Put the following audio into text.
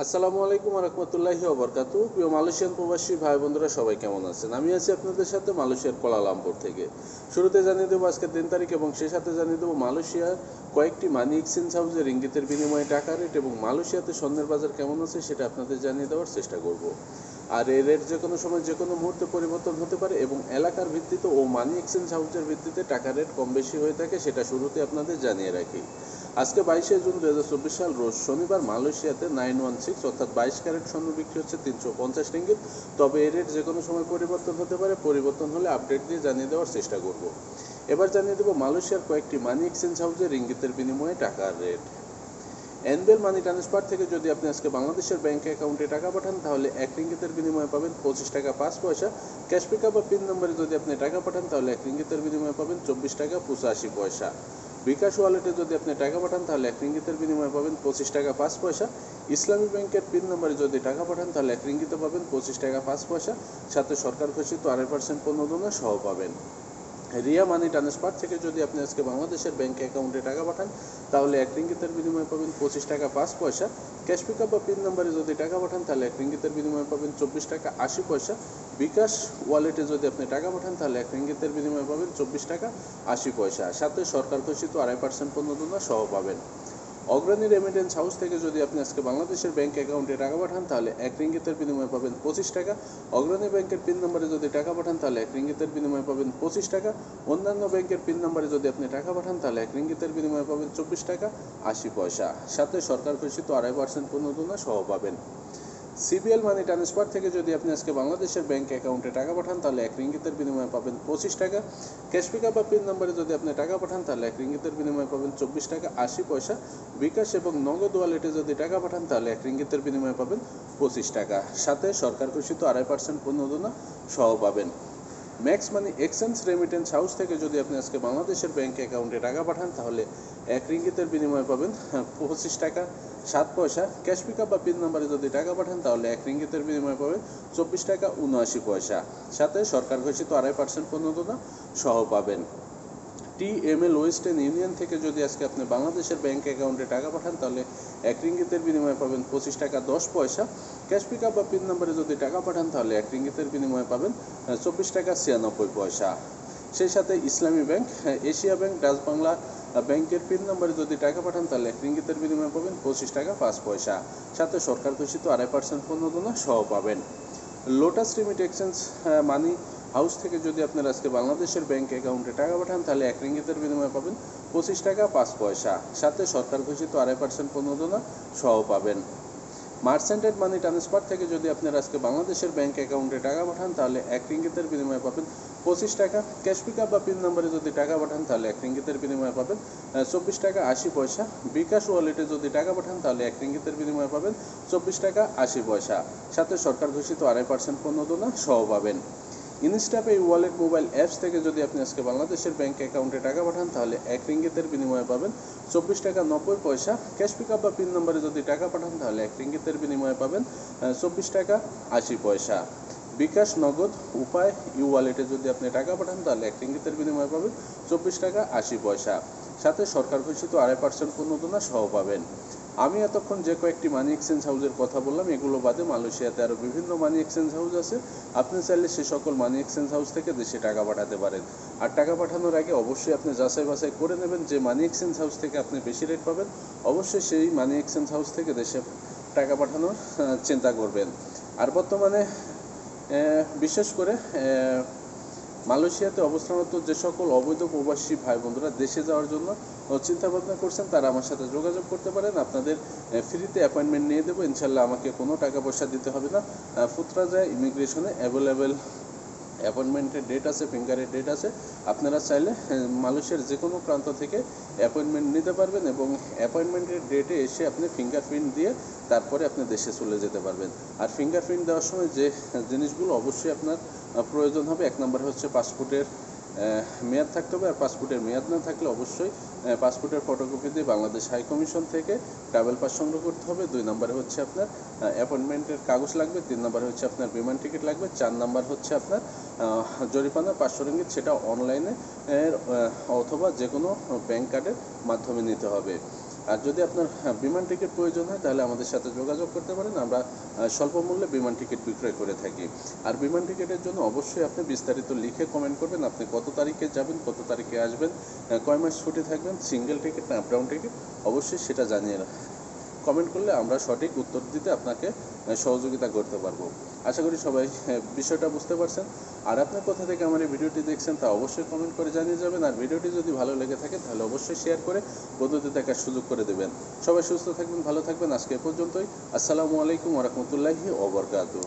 আসসালামু আলাইকুম রহমতুল্লাহি ওবরকাতু প্রিয় মালয়েশিয়ান প্রবাসী ভাই বন্ধুরা সবাই কেমন আছেন? আমি আছি আপনাদের সাথে মালয়েশিয়ার কোলালামপুর থেকে। শুরুতে জানিয়ে দেবো আজকের দিন তারিখ এবং সে সাথে জানিয়ে দেবো মালয়েশিয়ার কয়েকটি মানি এক্সচেঞ্জ হাউসের ইঙ্গিতের বিনিময়ে টাকা রেট এবং মালয়েশিয়াতে স্বর্ণের বাজার কেমন আছে সেটা আপনাদের জানিয়ে দেওয়ার চেষ্টা করব। আর এই রেট যে কোনো সময় যে কোনো মুহূর্তে পরিবর্তন হতে পারে এবং এলাকার ভিত্তিতে ও মানি এক্সচেঞ্জ হাউসের ভিত্তিতে টাকা রেট কম বেশি হয়ে থাকে সেটা শুরুতে আপনাদের জানিয়ে রাখি। আজকে বাইশে জুন দু হাজার চব্বিশ সাল রোজ শনিবার মালয়েশিয়াতে নাইন ওয়ান সিক্স অর্থাৎ বাইশ ক্যারেট স্বর্ণ বিক্রি হচ্ছে তিনশো পঞ্চাশ রিঙ্গিত। তবে এ রেট যে কোনো সময় পরিবর্তন হতে পারে, পরিবর্তন হলে আপডেট দিয়ে জানিয়ে দেওয়ার চেষ্টা করব। এবার জানিয়ে দেবো মালয়েশিয়ার কয়েকটি মানি এক্সচেঞ্জ হাউসের রিঙ্গিতের বিনিময়ে টাকার রেট। এনবেল মানি ট্রান্সফার থেকে যদি আপনি আজকে বাংলাদেশের ব্যাংক অ্যাকাউন্টে টাকা পাঠান, তাহলে এক রিঙ্গিতের বিনিময়ে পাবেন পঁচিশ টাকা পাঁচ পয়সা। ক্যাশ পিক বা পিন নম্বরে যদি আপনি টাকা পাঠান, তাহলে এক রিঙ্গিতের বিনিময়ে পাবেন চব্বিশ টাকা পঁচাশি পয়সা। বিকাশ ওয়ালেটে যদি আপনি টাকা পাঠান, তাহলে এক রিঙ্গিতের বিনিময়ে পাবেন পঁচিশ টাকা পাঁচ পয়সা। ইসলামী ব্যাংকের পিন নম্বরে যদি টাকা পাঠান, তাহলে এক রিঙ্গিতে পাবেন পঁচিশ টাকা পাঁচ পয়সা। সাথে সরকার ঘোষিত আড়াই পার্সেন্ট প্রণোদনা সহ পাবেন। রিয়া মানি ট্রান্সফার থেকে যদি আপনি আজকে বাংলাদেশের ব্যাঙ্ক অ্যাকাউন্টে টাকা পাঠান, তাহলে এক রিঙ্গিতের বিনিময়ে পাবেন পঁচিশ টাকা পাঁচ পয়সা। ক্যাশ পিকআপ বা পিন নাম্বারে যদি টাকা পাঠান, তাহলে এক রিঙ্গিতের বিনিময়ে পাবেন চব্বিশ টাকা আশি পয়সা। বিকাশ ওয়ালেটে যদি আপনি টাকা পাঠান, তাহলে এক রিঙ্গিতের বিনিময়ে পাবেন চব্বিশ টাকা আশি পয়সা। সাথে সরকার ঘোষিত আড়াই পার্সেন্ট পণ্য সহ পাবেন। অগ্রণী রেমিটেন্স হাউস থেকে যদি আপনি আজকে বাংলাদেশের ব্যাংক অ্যাকাউন্টে টাকা পাঠান, তাহলে এক রিঙ্গিতের বিনিময়ে পাবেন পঁচিশ টাকা। অগ্রণী ব্যাংকের পিন নম্বরে যদি টাকা পাঠান, তাহলে এক রিঙ্গিতের বিনিময়ে পাবেন পঁচিশ টাকা। অন্যান্য ব্যাংকের পিন নম্বরে যদি আপনি টাকা পাঠান, তাহলে এক রিঙ্গিতের বিনিময়ে পাবেন চব্বিশ টাকা আশি পয়সা। সাথে সরকার ঘোষিত আড়াই পার্সেন্ট প্রণোদনা সহ পাবেন। সিবিএল মানি ট্রান্সফার থেকে যদি আপনি আজকে বাংলাদেশের ব্যাংক অ্যাকাউন্টে টাকা পাঠান, তাহলে এক রিঙ্গিতের বিনিময়ে পাবেন পঁচিশ টাকা। ক্যাশ পিকআপ বা পিন নম্বরে যদি আপনি টাকা পাঠান, তাহলে এক রিঙ্গিতের বিনিময়ে পাবেন চব্বিশ টাকা আশি পয়সা। বিকাশ এবং নগদ ওয়ালেটে যদি টাকা পাঠান, তাহলে এক রিঙ্গিতের বিনিময়ে পাবেন পঁচিশ টাকা। সাথে সরকার ঘোষিত আড়াই পার্সেন্ট প্রণোদনা সহ পাবেন। Max money exchange remittance house থেকে যদি আপনি আজকে বাংলাদেশের ব্যাংক অ্যাকাউন্টে টাকা পাঠান, তাহলে এক রিঙ্গিতের বিনিময়ে পাবেন পঁচিশ টাকা, সাত পয়সা। ক্যাশ পিকআপ বা পিন নাম্বারে যদি টাকা পাঠান, তাহলে এক রিঙ্গিতের বিনিময়ে পাবেন চব্বিশ টাকা, উনআশি পয়সা। সাথে সরকার ঘোষিত আড়াই পার্সেন্ট প্রণোদনা সহ পাবেন। T M L Western Union থেকে যদি আজকে আপনি বাংলাদেশের ব্যাংক অ্যাকাউন্টে টাকা পাঠান, তাহলে এক রিঙ্গিতের বিনিময়ে পাবেন পঁচিশ টাকা, দশ পয়সা। ক্যাশ পিকআপ বা পিন নম্বরে যদি টাকা পাঠান, তাহলে এক রিঙ্গিতের বিনিময়ে পাবেন চব্বিশ টাকা ছিয়ানব্বই পয়সা। সেই সাথে Islami bank Asia bank, Dutch Bangla ব্যাংকের পিন নম্বরে যদি টাকা পাঠান, তাহলে এক রিঙ্গিতের বিনিময়ে পাবেন পঁচিশ টাকা পাঁচ পয়সা। সাথে সরকার ঘোষিত আড়াই পার্সেন্ট প্রণোদনা সহ পাবেন। Lotus remit exchange money house থেকে যদি আপনার আজকে বাংলাদেশের ব্যাংক অ্যাকাউন্টে টাকা পাঠান, তাহলে এক রিঙ্গিতের বিনিময়ে পাবেন পঁচিশ টাকা পাঁচ পয়সা। সাথে সরকার ঘোষিত আড়াই পার্সেন্ট প্রণোদনা সহ পাবেন। মার্চেন্টেড মানি ট্রান্সফার থেকে যদি আপনার আজকে বাংলাদেশের ব্যাংক অ্যাকাউন্টে টাকা পাঠান, তাহলে এক রিঙ্গিতের বিনিময়ে পাবেন পঁচিশ টাকা। ক্যাশ পিকআপ বা পিন নম্বরে যদি টাকা পাঠান, তাহলে এক রিঙ্গিতের বিনিময়ে পাবেন চব্বিশ টাকা আশি পয়সা। বিকাশ ওয়ালেটে যদি টাকা পাঠান, তাহলে এক রিঙ্গিতের বিনিময়ে পাবেন চব্বিশ টাকা আশি পয়সা। সাথে সরকার ঘোষিত আড়াই পার্সেন্ট পণ্য দোনা সহ পাবেন। ইনস্টাপে ওয়ালেট মোবাইল অ্যাপস থেকে যদি আপনি আজকে বাংলাদেশের ব্যাংক অ্যাকাউন্টে টাকা পাঠান, তাহলে এক রিঙ্গিতের বিনিময়ে পাবেন চব্বিশ টাকা নব্বই পয়সা। ক্যাশ পিকআপ বা পিন নম্বরে যদি টাকা পাঠান, তাহলে এক রিঙ্গিতের বিনিময়ে পাবেন চব্বিশ টাকা আশি পয়সা। বিকাশ নগদ উপায় ইউ ওয়ালেটে যদি আপনি টাকা পাঠান, তাহলে এক রিঙ্গিতের বিনিময়ে পাবেন চব্বিশ টাকা আশি পয়সা। সাথে সরকার ঘোষিত আড়াই পার্সেন্ট প্রণোদনা সহ পাবেন। আমি এতক্ষণ যে কয়েকটি মানি এক্সচেঞ্জ হাউসের কথা বললাম, এগুলো বাদে মালয়েশিয়াতে আরও বিভিন্ন মানি এক্সচেঞ্জ হাউস আছে। আপনি চাইলে সে সকল মানি এক্সচেঞ্জ হাউস থেকে দেশে টাকা পাঠাতে পারেন। আর টাকা পাঠানোর আগে অবশ্যই আপনি যাচাই বাছাই করে নেবেন যে মানি এক্সচেঞ্জ হাউস থেকে আপনি বেশি রেট পাবেন। অবশ্যই সেই মানি এক্সচেঞ্জ হাউস থেকে দেশে টাকা পাঠানোর চিন্তা করবেন। আর বর্তমানে বিশেষ করে মালয়েশিয়াতে অবস্থানরত যে সকল অবৈধ প্রবাসী ভাই বন্ধুরা দেশে যাওয়ার জন্য চিন্তা ভাবনা করছেন, তারা আমার সাথে যোগাযোগ করতে পারেন। আপনাদের ফ্রিতে অ্যাপয়েন্টমেন্ট নিয়ে দেবো। ইনশাল্লাহ আমাকে কোনো টাকা পয়সা দিতে হবে না। ফুতরাজা ইমিগ্রেশনে অ্যাভেলেবেল অ্যাপয়েন্টমেন্টের ডেট আছে ফিঙ্গারের ডেট আছে। আপনারা চাইলে মালয়েশিয়ার যে কোনো প্রান্ত থেকে অ্যাপয়েন্টমেন্ট নিতে পারবেন এবং অ্যাপয়েন্টমেন্টের ডেটে এসে আপনি ফিঙ্গারপ্রিন্ট দিয়ে তারপরে আপনি দেশে চলে যেতে পারবেন। আর ফিঙ্গারপ্রিন্ট দেওয়ার সময় যে জিনিসগুলো অবশ্যই আপনার প্রয়োজন হবে, এক নম্বর হচ্ছে পাসপোর্টের মেয়াদ থাকতে হবে আর পাসপোর্টের মেয়াদ না থাকলে অবশ্যই পাসপোর্টের ফটোকপি দিয়ে বাংলাদেশ হাই কমিশন থেকে ট্রাভেল পাস সংগ্রহ করতে হবে। দুই নম্বরে হচ্ছে আপনার অ্যাপয়েন্টমেন্টের কাগজ লাগবে, তিন নম্বরে হচ্ছে আপনার বিমান টিকিট লাগবে, চার নাম্বার হচ্ছে আপনার জরিপানা পাঁচশো রিঙ্গিত সেটা অনলাইনে অথবা যে কোনো ব্যাংক কার্ডের মাধ্যমে নিতে হবে। আর যদি আপনার হ্যাঁ, বিমান টিকিট প্রয়োজন হয় তাহলে আমাদের সাথে যোগাযোগ করতে পারেন। আমরা স্বল্প মূল্যে বিমান টিকিট বিক্রয় করে থাকি। আর বিমান টিকিটের জন্য অবশ্যই আপনি বিস্তারিত লিখে কমেন্ট করবেন। আপনি কত তারিখে যাবেন কত তারিখে আসবেন কয় মাস ছুটি থাকবেন সিঙ্গেল টিকিট না আপ ডাউন টিকিট অবশ্যই সেটা জানিয়ে কমেন্ট করলে আমরা সঠিক উত্তর দিতে আপনাকে সহযোগিতা করতে পারব। আশা করি সবাই বিষয়টা বুঝতে পারছেন। আর আপনার কোথা থেকে আমার এই ভিডিওটি দেখছেন তা অবশ্যই কমেন্ট করে জানিয়ে যাবেন। আর ভিডিওটি যদি ভালো লেগে থাকে, তাহলে অবশ্যই শেয়ার করে বন্ধুদের দেখার সুযোগ করে দেবেন। সবাই সুস্থ থাকবেন, ভালো থাকবেন। আজকে পর্যন্তই। আসসালামু আলাইকুম ওরহমতুল্লাহি ওবরকাতু